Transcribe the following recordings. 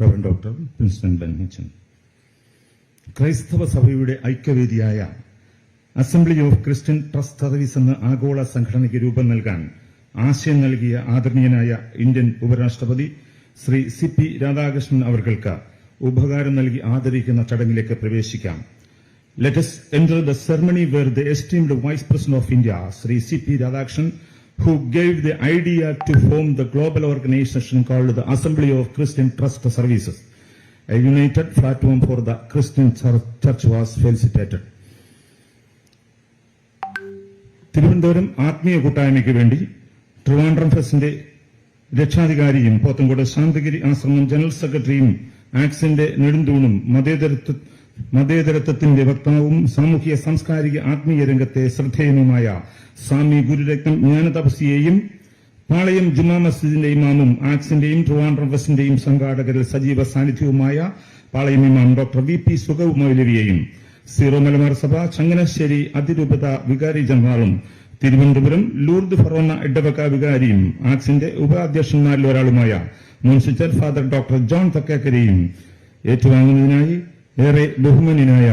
റവൻ doctor Princeton ബെൻഹച്ചൻ ക്രൈസ്തവ സഭയുടെ ഐക്യവേദിയായ assembly of Christian trust service എന്ന ആഗോള സംഘടനയ്ക്ക് രൂപം നൽകാൻ ആശയം നൽകിയ ആദരണീയനായ ഇന്ത്യൻ ഉപരാഷ്ട്രപതി ശ്രീ സി പി രാധാകൃഷ്ണൻ അവർക്ക് ഉപകാരം നൽകി ആദരിക്കുന്ന ചടങ്ങിലേക്ക് പ്രവേശിക്കാം. Let's us the ceremony where the esteemed vice president of India Shri C P Radhakrishnan, who gave the idea to form the global organization called the Assembly of Christian Trust Services, a united platform for the Christian church was felicitated. Thiruvananthapuram ആത്മീയ കൂട്ടായ്മയ്ക്ക് വേണ്ടി ട്രിവാൻഡ്രം ഫെസ്റ്റിന്റെ രക്ഷാധികാരിയും പോത്തൻകോട് ശാന്തഗിരി ആശ്രമം general സെക്രട്ടറിയും ആക്സിന്റെ നെടുന്തൂണും മതേതരത്വ മതേതരത്വത്തിന്റെ വക്താവും സാമൂഹ്യ സാംസ്കാരിക ആത്മീയ രംഗത്തെ ശ്രദ്ധേയനുമായ സ്വാമി ഗുരുരത്നം ജ്ഞാനതപസിയെയും പാളയം ജുമാ മസ്ജിദിന്റെ ഇമാമും ആക്സിന്റെയും ട്രിവാൻഡ്രം സംഘാടകരിൽ സജീവ സാന്നിധ്യവുമായ പാളയം ഇമാം ഡോക്ടർ വി പി സുഗവ് മൗലവിയെയും സീറോ മലബാർ സഭ ചങ്ങനാശ്ശേരി അതിരൂപത വികാരി ജനറാളും തിരുവനന്തപുരം ലൂർദ് ഫറോണ ഇടവക വികാരിയും ആക്സിന്റെ ഉപാധ്യക്ഷന്മാരിൽ ഒരാളുമായ മുൻ സിസ്റ്റർ ഫാദർ ഡോക്ടർ ജോൺ തക്കേക്കരെയും ഏറ്റുവാങ്ങുന്നതിനായി ഏറെ ബഹുമാന്യനായ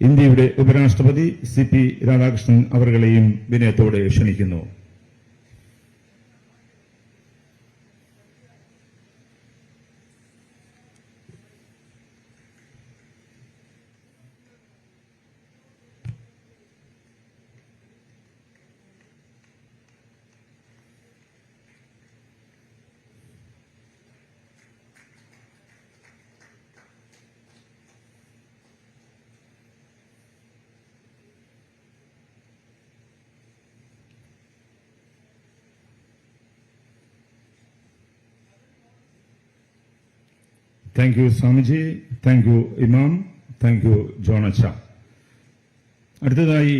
ഇന്ത്യയുടെ ഉപരാഷ്ട്രപതി സി പി രാധാകൃഷ്ണൻ അവരെയും വിനയത്തോടെ ക്ഷണിക്കുന്നു. Thank you swamiji thank you ഇമാം താങ്ക് യു ജോണച്ച അടുത്തതായി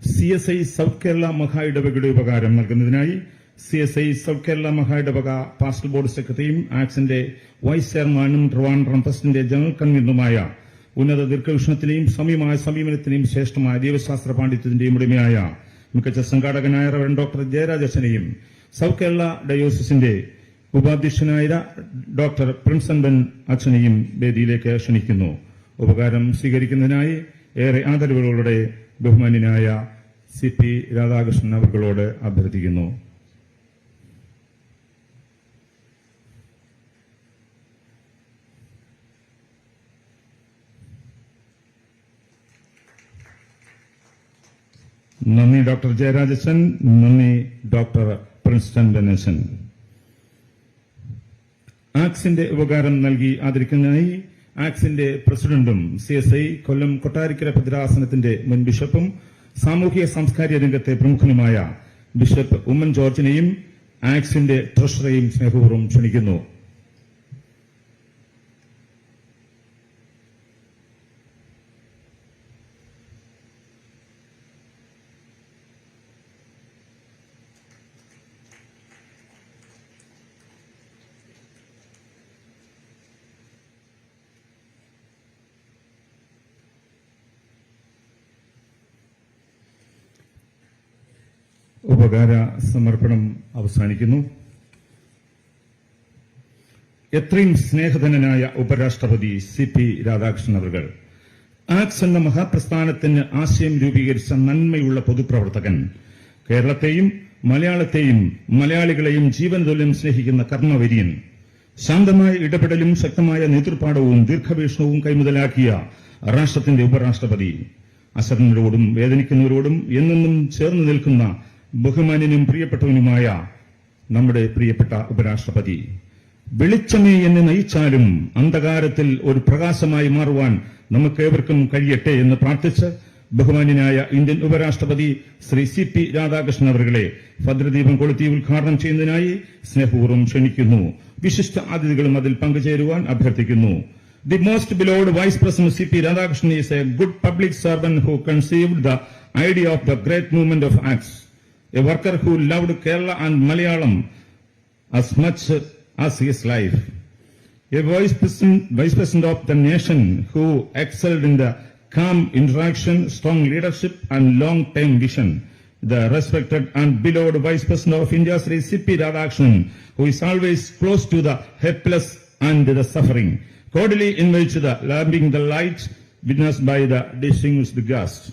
C S I south Kerala മഹാ ഇടവകയുടെ ഉപകാരം നൽകുന്നതിനായി C S I south Kerala മഹാ ഇടവക പാസ്റ്റൽ ബോർഡ് സെക്രട്ടറിയും ആക്സിന്റെ വൈസ് ചെയർമാനും ട്രിവാൻഡ്രം ട്രസ്റ്റിന്റെ ജനറൽ കൺവീനറുമായ ഉന്നത ദീർഘവീക്ഷണത്തിന്റെയും സമയമായ സമീപനത്തിന്റെയും ശ്രേഷ്ഠമായ ദൈവശാസ്ത്ര പാണ്ഡിത്യത്തിന്റെയും ഉടമയായ മികച്ച സംഘാടകനായ റവൻ ഡോക്ടർ ജയരാജച്ചനെയും സൗത്ത് കേരള ഡയോസിസിന്റെ ഉപാധ്യക്ഷനായ ഡോക്ടർ പ്രിൻസൻ ബെൻ അച്ഛനെയും വേദിയിലേക്ക് ക്ഷണിക്കുന്നു. ഉപകാരം സ്വീകരിക്കുന്നതിനായി ഏറെ ആദരവുകളോടെ ബഹുമാന്യനായ സി പി രാധാകൃഷ്ണൻ അവർകളോട് അഭ്യർത്ഥിക്കുന്നു. നന്ദി ഡോക്ടർ ജയരാജൻ നന്ദി ഡോക്ടർ പ്രിൻസ്റ്റൺ ബെനസൻ ആക്സിന്റെ ഉപകാരം നൽകി ആദരിക്കുന്നതിനായി ആക്സിന്റെ പ്രസിഡന്റും C S I Kollam Kottarakkara ഭദ്രാസനത്തിന്റെ മുൻ ബിഷപ്പും സാമൂഹിക സാംസ്കാരിക രംഗത്തെ പ്രമുഖനുമായ ബിഷപ്പ് ഉമ്മൻ ജോർജിനെയും ആക്സിന്റെ ട്രഷറേയും സ്നേഹപൂർവം ക്ഷണിക്കുന്നു. ഉപകാര സമർപ്പണം അവസാനിക്കുന്നു. എത്രയും സ്നേഹധനനായ ഉപരാഷ്ട്രപതി സി പി രാധാകൃഷ്ണൻ അവർ ആക്സ് എന്ന മഹാപ്രസ്ഥാനത്തിന് ആശയം രൂപീകരിച്ച നന്മയുള്ള പൊതുപ്രവർത്തകൻ കേരളത്തെയും മലയാളത്തെയും മലയാളികളെയും ജീവൻ തുല്യം സ്നേഹിക്കുന്ന കർമ്മവര്യൻ ശാന്തമായ ഇടപെടലും ശക്തമായ നേതൃപാഠവും ദീർഘവീക്ഷണവും കൈമുതലാക്കിയ രാഷ്ട്രത്തിന്റെ ഉപരാഷ്ട്രപതി അശരണരോടും വേദനിക്കുന്നവരോടും എന്നെന്നും ചേർന്ന് നിൽക്കുന്ന ബഹുമാന്യനും പ്രിയപ്പെട്ടവനുമായ നമ്മുടെ പ്രിയപ്പെട്ട ഉപരാഷ്ട്രപതി വെളിച്ചമേ എന്നെ നയിച്ചാലും അന്ധകാരത്തിൽ ഒരു പ്രകാശമായി മാറുവാൻ നമുക്കേവർക്കും കഴിയട്ടെ എന്ന് പ്രാർത്ഥിച്ച് ബഹുമാന്യനായ ഇന്ത്യൻ ഉപരാഷ്ട്രപതി ശ്രീ സി പി രാധാകൃഷ്ണൻ അവരുടെ ഭദ്രദീപം കൊളുത്തി ഉദ്ഘാടനം ചെയ്യുന്നതിനായി സ്നേഹപൂർവം ക്ഷണിക്കുന്നു. വിശിഷ്ട അതിഥികളും അതിൽ പങ്കുചേരുവാൻ അഭ്യർത്ഥിക്കുന്നു. The most beloved vice president C P Radhakrishnan is a good public servant who conceived the idea of the great movement of ax a worker who loved Kerala and Malayalam as much as his life, a vice president, vice president of the nation who excelled in the calm interaction, strong leadership, and long-term vision. The respected and beloved Vice President of India's Sri C.P. Who is always close to the helpless and the suffering, cordially invites the lambing the light witnessed by the distinguished guests.